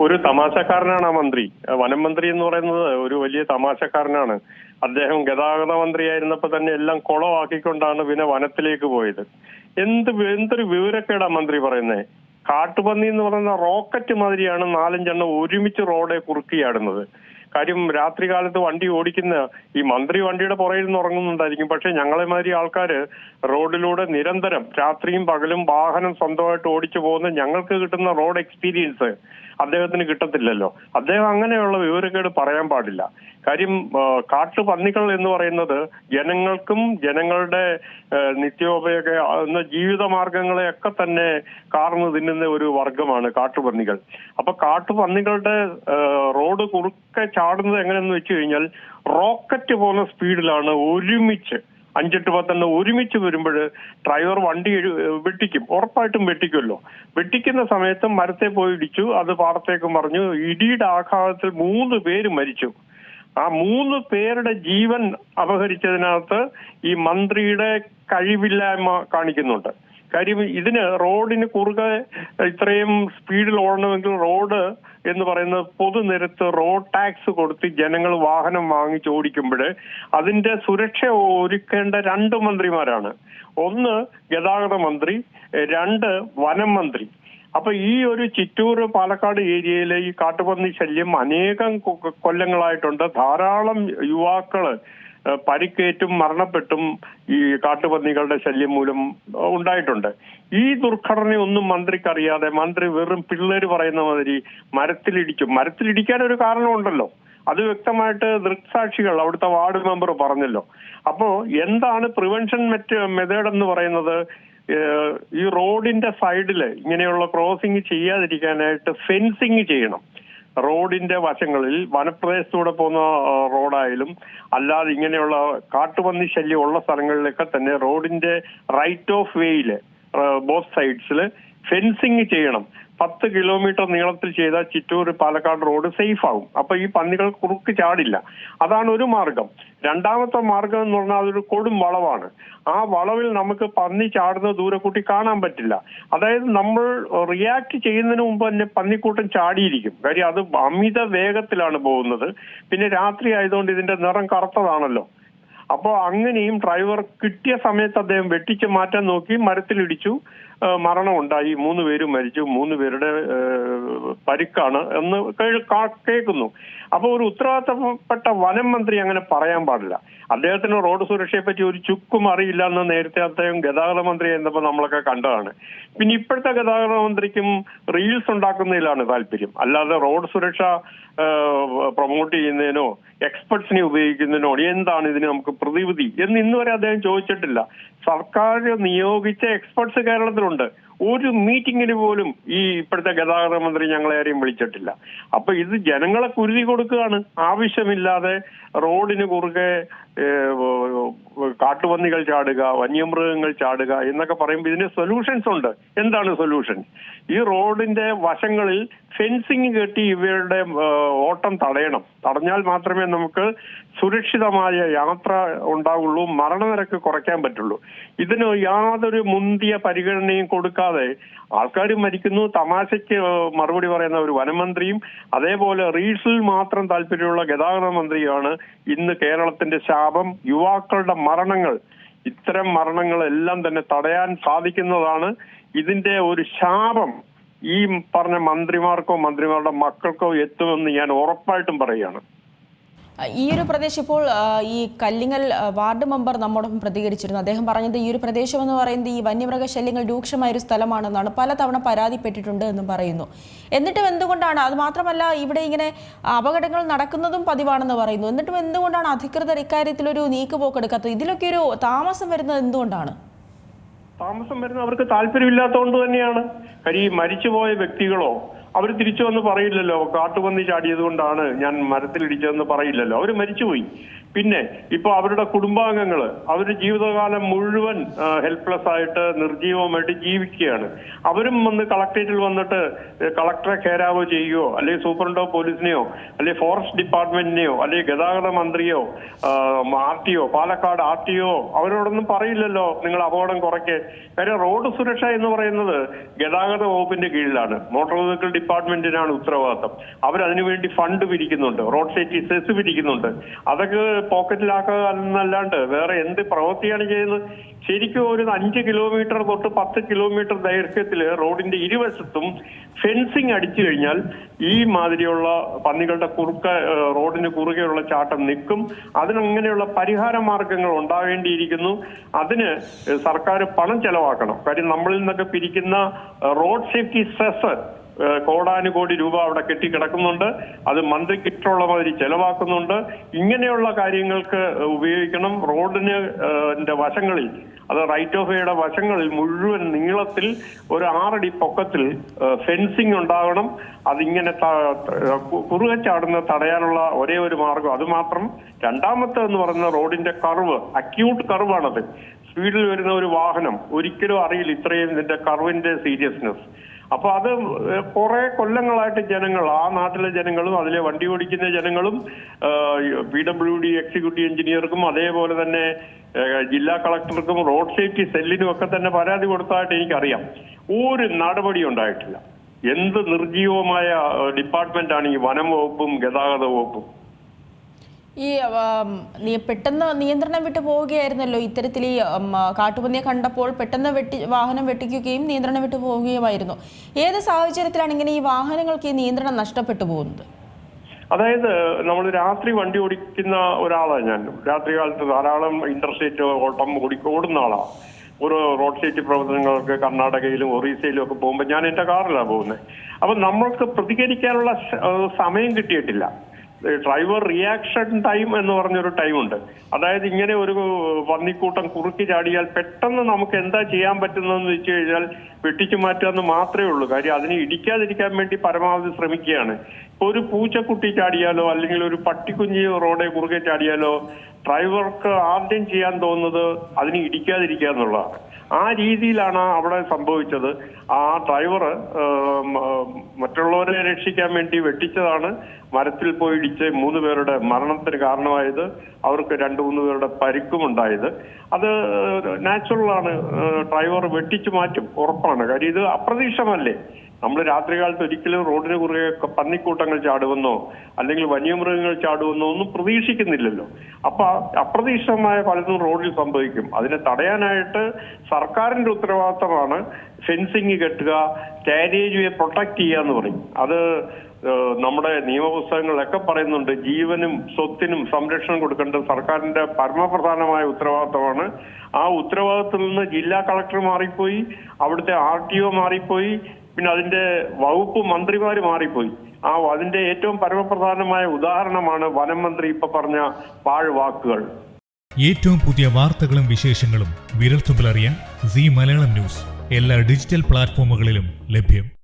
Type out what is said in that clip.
ഒരു തമാശക്കാരനാണ് ആ മന്ത്രി. വനം മന്ത്രി എന്ന് പറയുന്നത് ഒരു വലിയ തമാശക്കാരനാണ്. അദ്ദേഹം ഗതാഗത മന്ത്രിയായിരുന്നപ്പോ തന്നെ എല്ലാം കുളമാക്കിക്കൊണ്ടാണ് പിന്നെ വനത്തിലേക്ക് പോയത്. എന്ത് എന്തൊരു വിവരക്കേടാ മന്ത്രി പറയുന്നേ? കാട്ടുപന്നി എന്ന് പറയുന്ന റോക്കറ്റ് മാതിരിയാണ് നാലഞ്ചെണ്ണം ഒരുമിച്ച് റോഡെ കുറുക്കിയാടുന്നത്. കാര്യം രാത്രി കാലത്ത് വണ്ടി ഓടിക്കുന്ന ഈ മന്ത്രി വണ്ടിയുടെ പുറകിൽ നിന്ന് ഉറങ്ങുന്നുണ്ടായിരിക്കും. പക്ഷെ ഞങ്ങളെ മാതിരി ആൾക്കാര് റോഡിലൂടെ നിരന്തരം രാത്രിയും പകലും വാഹനം സ്വന്തമായിട്ട് ഓടിച്ചു പോകുന്ന ഞങ്ങൾക്ക് കിട്ടുന്ന റോഡ് എക്സ്പീരിയൻസ് അദ്ദേഹത്തിന് കിട്ടത്തില്ലല്ലോ. അദ്ദേഹം അങ്ങനെയുള്ള വിവരക്കേട് പറയാൻ പാടില്ല. കാര്യം കാട്ടുപന്നികൾ എന്ന് പറയുന്നത് ജനങ്ങൾക്കും ജനങ്ങളുടെ നിത്യോപയോഗ ജീവിത മാർഗങ്ങളെയൊക്കെ തന്നെ കാർന്നു തിന്നുന്ന ഒരു വർഗമാണ് കാട്ടുപന്നികൾ. അപ്പൊ കാട്ടുപന്നികളുടെ റോഡ് കുറുക്കെ ചാടുന്നത് എങ്ങനെയെന്ന് വെച്ച് കഴിഞ്ഞാൽ റോക്കറ്റ് പോലെ സ്പീഡിലാണ് ഒരുമിച്ച് അഞ്ചെട്ട് പത്തെണ്ണം ഒരുമിച്ച് വരുമ്പോൾ ഡ്രൈവർ വണ്ടി വെട്ടിക്കും. ഉറപ്പായിട്ടും വെട്ടിക്കുമല്ലോ. വെട്ടിക്കുന്ന സമയത്ത് മരത്തെ പോയി ഇടിച്ചു. അത് പാടത്തേക്ക് മറിഞ്ഞു. ഇടിയുടെ ആഘാതത്തിൽ മൂന്ന് പേര് മരിച്ചു. ആ മൂന്ന് പേരുടെ ജീവൻ അപഹരിച്ചതിനകത്ത് ഈ മന്ത്രിയുടെ കഴിവില്ലായ്മ കാണിക്കുന്നുണ്ട്. കാര്യം ഇതിന് റോഡിന് കുറുകെ ഇത്രയും സ്പീഡിൽ ഓടണമെങ്കിൽ റോഡ് എന്ന് പറയുന്ന പൊതുനിരത്ത് റോഡ് ടാക്സ് കൊടുത്ത് ജനങ്ങൾ വാഹനം വാങ്ങിച്ച് ഓടിക്കുമ്പോൾ അതിന്റെ സുരക്ഷ ഒരുക്കേണ്ട രണ്ട് മന്ത്രിമാരാണ്. ഒന്ന് ഗതാഗത മന്ത്രി രണ്ട് വനം മന്ത്രി. അപ്പൊ ഈ ഒരു ചിറ്റൂർ പാലക്കാട് ഏരിയയിലെ ഈ കാട്ടുപന്നി ശല്യം അനേകം കൊല്ലങ്ങളായിട്ടുണ്ട്. ധാരാളം യുവാക്കൾ പരിക്കേറ്റും മരണപ്പെട്ടും ഈ കാട്ടുപന്നികളുടെ ശല്യം മൂലം ഉണ്ടായിട്ടുണ്ട്. ഈ ദുർഘടനയൊന്നും മന്ത്രിക്കറിയാതെ മന്ത്രി വെറും പിള്ളേര് പറയുന്ന മാതിരി മരത്തിലിടിച്ചു മരത്തിലിടിക്കാൻ ഒരു കാരണമുണ്ടല്ലോ. അത് വ്യക്തമായിട്ട് ദൃക്സാക്ഷികൾ അവിടുത്തെ വാർഡ് മെമ്പർ പറഞ്ഞല്ലോ. അപ്പോ എന്താണ് പ്രിവെൻഷൻ മെറ്റ് മെത്തേഡ് എന്ന് പറയുന്നത് ഈ റോഡിന്റെ സൈഡിൽ ഇങ്ങനെയുള്ള ക്രോസിംഗ് ചെയ്യാതിരിക്കാനായിട്ട് ഫെൻസിങ് ചെയ്യണം. റോഡിന്റെ വശങ്ങളിൽ വനപ്രദേശത്തൂടെ പോകുന്ന റോഡായാലും അല്ലാതെ ഇങ്ങനെയുള്ള കാട്ടുപന്നി ശല്യം ഉള്ള സ്ഥലങ്ങളിലൊക്കെ തന്നെ റോഡിന്റെ റൈറ്റ് ഓഫ് വേയിൽ ബോത്ത് സൈഡ്സിൽ ഫെൻസിങ് ചെയ്യണം. പത്ത് കിലോമീറ്റർ നീളത്തിൽ ചെയ്ത ചിറ്റൂർ പാലക്കാട് റോഡ് സേഫ് ആകും അപ്പൊ ഈ പന്നികൾ കുറുക്ക് ചാടില്ല. അതാണ് ഒരു മാർഗം. രണ്ടാമത്തെ മാർഗം എന്ന് പറഞ്ഞാൽ അതൊരു കൊടും വളവാണ്. ആ വളവിൽ നമുക്ക് പന്നി ചാടുന്ന ദൂരക്കൂട്ടി കാണാൻ പറ്റില്ല. അതായത് നമ്മൾ റിയാക്ട് ചെയ്യുന്നതിന് മുമ്പ് തന്നെ പന്നിക്കൂട്ടം ചാടിയിരിക്കും. കാര്യം അത് അമിത വേഗത്തിലാണ് പോകുന്നത്. പിന്നെ രാത്രി ആയതുകൊണ്ട് ഇതിന്റെ നിറം കറുത്തതാണല്ലോ. അപ്പോൾ അങ്ങനെയും ഡ്രൈവർ കിട്ടിയ സമയത്ത് അദ്ദേഹം വെട്ടിച്ച് മാറ്റാൻ നോക്കി മരത്തിലിടിച്ചു. മരണമുണ്ടായി മൂന്ന് പേര് മരിച്ചു മൂന്ന് പേരുടെ പരിക്കാണ് എന്ന് കേൾക്കുന്നു. അപ്പോൾ ഒരു ഉത്തരവാദിത്തപ്പെട്ട വനം മന്ത്രി അങ്ങനെ പറയാൻ പാടില്ല. അദ്ദേഹത്തിന് റോഡ് സുരക്ഷയെ പറ്റി ഒരു ചുക്കും അറിയില്ല എന്ന് നേരത്തെ അദ്ദേഹം ഗതാഗത മന്ത്രി എന്നപ്പോൾ നമ്മളൊക്കെ കണ്ടതാണ്. പിന്നെ ഇപ്പോഴത്തെ ഗതാഗത മന്ത്രിക്കും റീൽസ് ഉണ്ടാക്കുന്നതിലാണ് താല്പര്യം. അല്ലാതെ റോഡ് സുരക്ഷ പ്രൊമോട്ട് ചെയ്യുന്നതിനോ എക്സ്പെർട്സിനെ ഉപയോഗിക്കുന്നതിനോ എന്താണ് ഇതിന് നമുക്ക് പ്രതിവിധി എന്ന് ഇന്ന് വരെ അദ്ദേഹം ചോദിച്ചിട്ടില്ല. സർക്കാർ നിയോഗിച്ച എക്സ്പെർട്സ് കേരളത്തിലുണ്ട്. ഒരു മീറ്റിംഗിന് പോലും ഈ ഇപ്പോഴത്തെ ഗതാഗത മന്ത്രി ഞങ്ങളെ ആരെയും വിളിച്ചിട്ടില്ല. അപ്പൊ ഇത് ജനങ്ങളെ കുരുതി കൊടുക്കുകയാണ്. ആവശ്യമില്ലാതെ റോഡിന് കുറുകെ കാട്ടുപന്നികൾ ചാടുക വന്യമൃഗങ്ങൾ ചാടുക എന്നൊക്കെ പറയുമ്പോൾ ഇതിന് സൊല്യൂഷൻസ് ഉണ്ട്. എന്താണ് സൊല്യൂഷൻ ഈ റോഡിന്റെ വശങ്ങളിൽ ഫെൻസിങ് കെട്ടി ഇവരുടെ ഓട്ടം തടയണം. തടഞ്ഞാൽ മാത്രമേ നമുക്ക് സുരക്ഷിതമായ യാത്ര ഉണ്ടാവുള്ളൂ മരണനിരക്ക് കുറയ്ക്കാൻ പറ്റുള്ളൂ. ഇതിന് യാതൊരു മുന്തിയ പരിഗണനയും കൊടുക്കാതെ ആൾക്കാർ മരിക്കുന്നു. തമാശയ്ക്ക് മറുപടി പറയുന്ന ഒരു വനമന്ത്രിയും അതേപോലെ റീൽസിൽ മാത്രം താല്പര്യമുള്ള ഗതാഗത മന്ത്രിയുമാണ് ഇന്ന് കേരളത്തിന്റെ ശാപം. യുവാക്കളുടെ മരണങ്ങൾ ഇത്തരം മരണങ്ങളെല്ലാം തന്നെ തടയാൻ സാധിക്കുന്നതാണ്. ഇതിന്റെ ഒരു ശാപം ഈ പറഞ്ഞ മന്ത്രിമാർക്കോ മന്ത്രിമാരുടെ മക്കൾക്കോ എത്തുമെന്ന് ഞാൻ ഉറപ്പായിട്ടും പറയുകയാണ്. ഈ ഒരു പ്രദേശം ഇപ്പോൾ ഈ കല്ലിങ്ങൽ വാർഡ് മെമ്പർ നമ്മോടൊപ്പം പ്രതികരിച്ചിരുന്നു. അദ്ദേഹം പറഞ്ഞത് ഈ ഒരു പ്രദേശം എന്ന് പറയുന്നത് ഈ വന്യമൃഗ ശല്യങ്ങൾ രൂക്ഷമായ ഒരു സ്ഥലമാണെന്നാണ് പലതവണ പരാതിപ്പെട്ടിട്ടുണ്ട് എന്നും പറയുന്നു. എന്നിട്ടും എന്തുകൊണ്ടാണ്? അത് മാത്രമല്ല ഇവിടെ ഇങ്ങനെ അപകടങ്ങൾ നടക്കുന്നതും പതിവാണെന്ന് പറയുന്നു. എന്നിട്ടും എന്തുകൊണ്ടാണ് അധികൃതർ ഇക്കാര്യത്തിൽ ഒരു നീക്കുപോക്കെടുക്കാത്തത് ഇതിലൊക്കെ ഒരു താമസം വരുന്നത് എന്തുകൊണ്ടാണ്? താമസം വരുന്നത് അവർക്ക് താല്പര്യമില്ലാത്തതുകൊണ്ട് തന്നെയാണ്. ഈ മരിച്ചുപോയ വ്യക്തികളോ അവർ തിരിച്ചു വന്ന് പറയില്ലല്ലോ. കാട്ടുപന്നി ചാടിയത് കൊണ്ടാണ് ഞാൻ മരത്തിലിടിച്ചതെന്ന് പറയില്ലല്ലോ. അവർ മരിച്ചുപോയി. പിന്നെ ഇപ്പൊ അവരുടെ കുടുംബാംഗങ്ങൾ അവർ ജീവിതകാലം മുഴുവൻ ഹെൽപ്ലെസ് ആയിട്ട് നിർജീവമായിട്ട് ജീവിക്കുകയാണ്. അവരും വന്ന് കളക്ടറേറ്റിൽ വന്നിട്ട് കളക്ടറെ ഖേരാവോ ചെയ്യുകയോ അല്ലെങ്കിൽ സൂപ്രണ്ടോ പോലീസിനെയോ അല്ലെങ്കിൽ ഫോറസ്റ്റ് ഡിപ്പാർട്ട്മെന്റിനെയോ അല്ലെങ്കിൽ ഗതാഗത മന്ത്രിയോ R T O Palakkad R T O അവരോടൊന്നും പറയില്ലല്ലോ. നിങ്ങൾ അപകടം കുറയ്ക്ക്. കാര്യം റോഡ് സുരക്ഷ എന്ന് പറയുന്നത് ഗതാഗത വകുപ്പിന്റെ കീഴിലാണ്. മോട്ടോർ വെഹിക്കിൾ ഡിപ്പാർട്ട്മെന്റിനാണ് ഉത്തരവാദിത്തം. അവരതിനു വേണ്ടി ഫണ്ട് പിരിക്കുന്നുണ്ട്. റോഡ് സേഫ്റ്റി സെസ് പിരിക്കുന്നുണ്ട്. അതൊക്കെ പോക്കറ്റിലാക്കുക എന്നല്ലാണ്ട് വേറെ എന്ത് പ്രവൃത്തിയാണ് ചെയ്യുന്നത്? ശരിക്കും ഒരു അഞ്ച് കിലോമീറ്റർ തൊട്ട് പത്ത് കിലോമീറ്റർ ദൈർഘ്യത്തിൽ റോഡിന്റെ ഇരുവശത്തും ഫെൻസിങ് അടിച്ചു കഴിഞ്ഞാൽ ഈ മാതിരിയുള്ള പന്നികളുടെ കുറുക്ക റോഡിന് കുറുകെയുള്ള ചാട്ടം നിൽക്കും. അതിനങ്ങനെയുള്ള പരിഹാര മാർഗങ്ങൾ ഉണ്ടാവേണ്ടിയിരിക്കുന്നു. അതിന് സർക്കാർ പണം ചെലവാക്കണം. കാര്യം നമ്മളിൽ നിന്നൊക്കെ പിരിക്കുന്ന റോഡ് സേഫ്റ്റി സെസ് കോടാനുകോടി രൂപ അവിടെ കെട്ടിക്കിടക്കുന്നുണ്ട്. അത് മന്ത്രിക്ക് ഇഷ്ടമുള്ള മാതിരി ചെലവാക്കുന്നുണ്ട്. ഇങ്ങനെയുള്ള കാര്യങ്ങൾക്ക് ഉപയോഗിക്കണം. റോഡിന് വശങ്ങളിൽ അത് റൈറ്റ് ഓഫ് വേയുടെ വശങ്ങളിൽ മുഴുവൻ നീളത്തിൽ ഒരു ആറടി പൊക്കത്തിൽ ഫെൻസിങ് ഉണ്ടാകണം. അതിങ്ങനെ കുറുകെ ചാടുന്ന തടയാനുള്ള ഒരേ ഒരു മാർഗം. അത് മാത്രം രണ്ടാമത്തെ എന്ന് പറയുന്ന റോഡിന്റെ കർവ് അക്യൂട്ട് കർവാണത് സ്പീഡിൽ വരുന്ന ഒരു വാഹനം ഒരിക്കലും അറിയില്ല ഇത്രയും ഇതിന്റെ കർവിന്റെ സീരിയസ്നെസ് അപ്പൊ അത് കുറെ കൊല്ലങ്ങളായിട്ട് ജനങ്ങൾ ആ നാട്ടിലെ ജനങ്ങളും അതിലെ വണ്ടി ഓടിക്കുന്ന ജനങ്ങളും പി ഡബ്ല്യു ഡി എക്സിക്യൂട്ടീവ് എഞ്ചിനീയർക്കും അതേപോലെ തന്നെ ജില്ലാ കളക്ടർക്കും റോഡ് സേഫ്റ്റി സെല്ലിനും ഒക്കെ തന്നെ പരാതി കൊടുത്തതായിട്ട് എനിക്കറിയാം. ഒരു നടപടി ഉണ്ടായിട്ടില്ല. എന്ത് നിർജീവമായ ഡിപ്പാർട്ട്മെന്റാണ് ഈ വനം വകുപ്പും ഗതാഗത വകുപ്പും? ഈ പെട്ടെന്ന് നിയന്ത്രണം വിട്ടു പോവുകയായിരുന്നല്ലോ ഇത്തരത്തിൽ ഈ കാട്ടുപന്നിയെ കണ്ടപ്പോൾ പെട്ടെന്ന് വെട്ടി വാഹനം വെട്ടിക്കുകയും നിയന്ത്രണം വിട്ടു പോവുകയുമായിരുന്നു. ഏത് സാഹചര്യത്തിലാണ് ഇങ്ങനെ ഈ വാഹനങ്ങൾക്ക് ഈ നിയന്ത്രണം നഷ്ടപ്പെട്ടു പോകുന്നത്? അതായത് നമ്മൾ രാത്രി വണ്ടി ഓടിക്കുന്ന ഒരാളാണ് ഞാൻ. രാത്രി കാലത്ത് ധാരാളം ഇന്റർസ്റ്റേറ്റ് ഓട്ടം ഓടി ഓടുന്ന ആളാണ് ഓരോ റോഡ് സേഫ്റ്റി പ്രവർത്തനങ്ങൾക്ക് കർണാടകയിലും ഒറീസയിലും ഒക്കെ പോകുമ്പോൾ ഞാൻ എന്റെ കാറിലാണ് പോകുന്നത് അപ്പൊ നമ്മൾക്ക് പ്രതികരിക്കാനുള്ള സമയം കിട്ടിയിട്ടില്ല. ഡ്രൈവർ റിയാക്ഷൻ ടൈം എന്ന് പറഞ്ഞൊരു ടൈമുണ്ട് അതായത് ഇങ്ങനെ ഒരു പന്നിക്കൂട്ടം കുറുക്കി ചാടിയാൽ പെട്ടെന്ന് നമുക്ക് എന്താ ചെയ്യാൻ പറ്റുന്നതെന്ന് വെച്ച് കഴിഞ്ഞാൽ വെട്ടിച്ചു മാറ്റുക എന്ന് മാത്രമേ ഉള്ളൂ. കാര്യം അതിനെ ഇടിക്കാതിരിക്കാൻ വേണ്ടി പരമാവധി ശ്രമിക്കുകയാണ്. ഒരു പൂച്ചക്കുട്ടി ചാടിയാലോ അല്ലെങ്കിൽ ഒരു പട്ടിക്കുഞ്ഞ് റോഡെ കുറുകെ ചാടിയാലോ ഡ്രൈവർക്ക് ആദ്യം ചെയ്യാൻ തോന്നുന്നത് അതിനെ ഇടിക്കാതിരിക്കുക എന്നുള്ളതാണ്. ആ രീതിയിലാണ് അവിടെ സംഭവിച്ചത്. ആ ഡ്രൈവർ മറ്റുള്ളവരെ രക്ഷിക്കാൻ വേണ്ടി വെട്ടിച്ചതാണ്. മരത്തിൽ പോയി ഇടിച്ച് മൂന്ന് പേരുടെ മരണത്തിന് കാരണമായത് അവർക്ക് രണ്ട് മൂന്ന് പേരുടെ പരിക്കും ഉണ്ടായത്. അത് നാച്ചുറൽ ആണ്. ഡ്രൈവർ വെട്ടിച്ചു മാറ്റും. ഉറപ്പാണ്. കാര്യം ഇത് അപ്രതീക്ഷിതമല്ലേ? നമ്മൾ രാത്രികാലത്ത് ഒരിക്കലും റോഡിന് കുറുകെ പന്നിക്കൂട്ടങ്ങൾ ചാടുമെന്നോ അല്ലെങ്കിൽ വന്യമൃഗങ്ങൾ ചാടുമെന്നോ ഒന്നും പ്രതീക്ഷിക്കുന്നില്ലല്ലോ. അപ്പൊ അപ്രതീക്ഷിതമായ പലതും റോഡിൽ സംഭവിക്കും. അതിനെ തടയാനായിട്ട് സർക്കാരിന്റെ ഉത്തരവാദിത്തമാണ് ഫെൻസിങ് കെട്ടുക കാരേജ് വേ പ്രൊട്ടക്ട് ചെയ്യുക എന്ന് പറയും. അത് നമ്മുടെ നിയമപുസ്തകങ്ങളിലൊക്കെ പറയുന്നുണ്ട് ജീവനും സ്വത്തിനും സംരക്ഷണം കൊടുക്കേണ്ടത് സർക്കാരിന്റെ പരമപ്രധാനമായ ഉത്തരവാദിത്തമാണ്. ആ ഉത്തരവാദിത്തത്തിൽ നിന്ന് ജില്ലാ കളക്ടർ മാറിപ്പോയി അവിടുത്തെ ആർ ടി ഒ മാറിപ്പോയി പിന്നെ അതിന്റെ വകുപ്പ് മന്ത്രിമാര് മാറിപ്പോയി. ആ അതിന്റെ ഏറ്റവും പരമപ്രധാനമായ ഉദാഹരണമാണ് വനം മന്ത്രി ഇപ്പൊ പറഞ്ഞ പാഴ്വാക്കുകൾ. ഏറ്റവും പുതിയ വാർത്തകളും വിശേഷങ്ങളും വിരൽത്തുമ്പിൽ അറിയാൻ സി മലയാളം ന്യൂസ്. എല്ലാ ഡിജിറ്റൽ പ്ലാറ്റ്ഫോമുകളിലും ലഭ്യം.